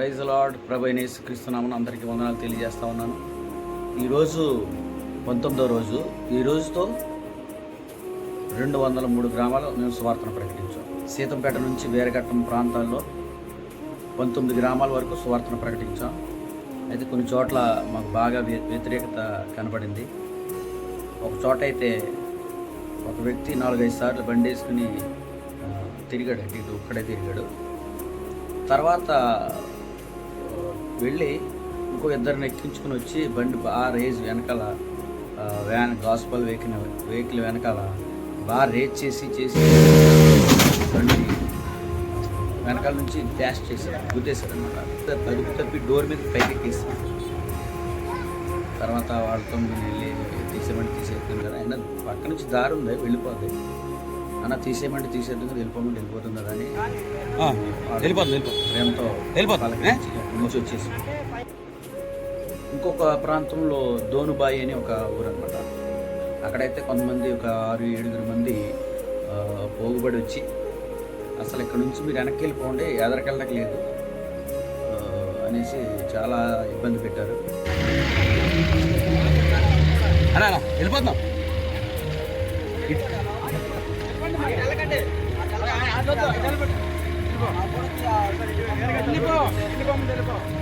Praise lord ప్రభైనేస్ క్రీస్తునామని అందరికీ వందనాలు తెలియజేస్తా ఉన్నాను. ఈరోజు పంతొమ్మిదో రోజు ఈ రోజుతో రెండు వందల మూడు గ్రామాలు మేము సువార్తను ప్రకటించాం సీతంపేట నుంచి వేరఘట్టం ప్రాంతాల్లో పంతొమ్మిది గ్రామాల వరకు సువార్తను ప్రకటించాం అయితే కొన్ని చోట్ల మాకు బాగా వ్యతిరేకత కనబడింది. ఒక చోట అయితే ఒక వ్యక్తి నాలుగైదు సార్లు బండి వేసుకుని తిరిగాడు. ఇటు ఒక్కడే తిరిగాడు. తర్వాత వెళ్ళి ఇంకో ఇద్దరిని ఎక్కించుకుని వచ్చి బండి బాగా రేజ్ వెనకాల వ్యాన్ గాస్పల్ వెహికల్ వెహికల్ వెనకాల బాగా రేజ్ చేసి చేసి బండి వెనకాల నుంచి డాష్ చేశారు గుద్దేశారు అనమాట తలుపు తప్పి డోర్ మీద పైకి ఎక్కేసి తర్వాత వాళ్ళతో వెళ్ళి తీసేమంటే తీసేస్తుంది కదా. అయినా పక్క నుంచి దారి ఉంది వెళ్ళిపోద్ది. అన్న తీసేయమంటే తీసేద్దు కదా వెళ్ళిపోమంటే వెళ్ళిపోతుంది కదా అని వెళ్ళిపోతుంది ప్రేమతో నుంచి వచ్చేసి. ఇంకొక ప్రాంతంలో దోనుబాయి అని ఒక ఊరు అనమాట అక్కడైతే కొంతమంది ఒక ఆరు ఏడుగురు మంది పోగుబడి వచ్చి అసలు ఇక్కడ నుంచి మీరు వెనక్కి వెళ్ళిపోండి ఎదరికెళ్ళడానికి లేదు అనేసి చాలా ఇబ్బంది పెట్టారు. అన్నా, వెళ్ళిపోతున్నాం.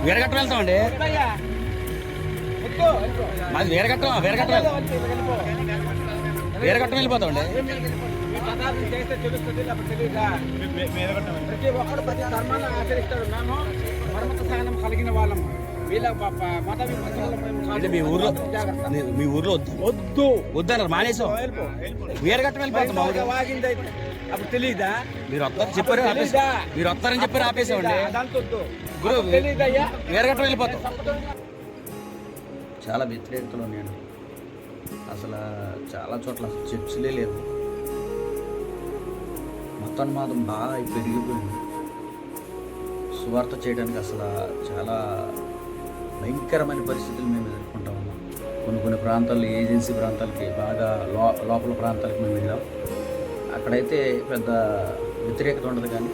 వేరగట్టం వెళ్తామండి. మాది వీరగట్టం వేరగట్టం వెళ్తాం వేరగట్టం వెళ్ళిపోతామండి. ప్రతి ఒక్కరు ప్రతి ధర్మాన్ని ఆచరిస్తాడు. మేము పరమత సహనం కలిగిన వాళ్ళము అంటే మీ ఊర్లో. మీ- ఊర్లో వద్దు. వద్దు. వద్దన్నారు మానేసాం. వేరగట్టం వెళ్ళిపోతాం. అప్పుడు తెలీదా? మీరు వస్తారని చెప్పారు? మీరు వస్తారని చెప్పారు ఆపేసామండి. గురు వేరగట్టం వెళ్ళిపోతాం. చాలా వ్యతిరేకతలో నేను అసలు చాలా చోట్ల చర్చిలే లేవు. మతోన్మాదం బాగా పెరిగిపోయింది. సువార్త చేయడానికి అసలు చాలా భయంకరమైన పరిస్థితులు మేము ఎదుర్కొంటా ఉన్నాం కొన్ని కొన్ని ప్రాంతాల్లో ఏజెన్సీ ప్రాంతాలకి బాగా లో లోపల ప్రాంతాలకు మేము వెళ్ళాం. అక్కడైతే పెద్ద వ్యతిరేకత ఉండదు కానీ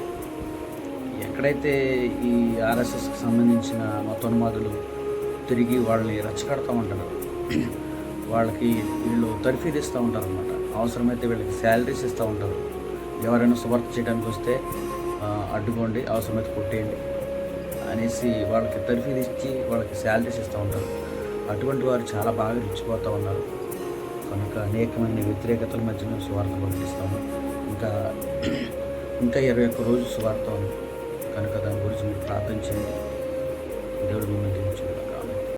ఎక్కడైతే ఈ ఆర్ఎస్ఎస్కి సంబంధించిన మతోన్మాదులు తిరిగి వాళ్ళని రచ్చగడతా ఉంటారు వాళ్ళకి వీళ్ళు తర్ఫీదు ఇస్తూ ఉంటారు అనమాట అవసరమైతే వీళ్ళకి శాలరీస్ ఇస్తూ ఉంటారు. ఎవరైనా సువర్త చేయడానికి వస్తే అడ్డుకోండి అవసరమైతే కొట్టేయండి. అనేసి వాళ్ళకి తర్ఫీదు ఇచ్చి వాళ్ళకి శాలరీస్ ఇస్తూ ఉంటారు. అటువంటి వారు చాలా బాగా రుచిపోతూ ఉన్నారు. కనుక అనేకమైన వ్యతిరేకతల మధ్య సువార్త పంపిస్తాము ఇంకా ఇంకా ఇరవై ఒక్క రోజు సువార్త ఉంది. కనుక దాని గురించి మీరు ప్రార్థన చేయండి. దేవుడు మిమ్మల్ని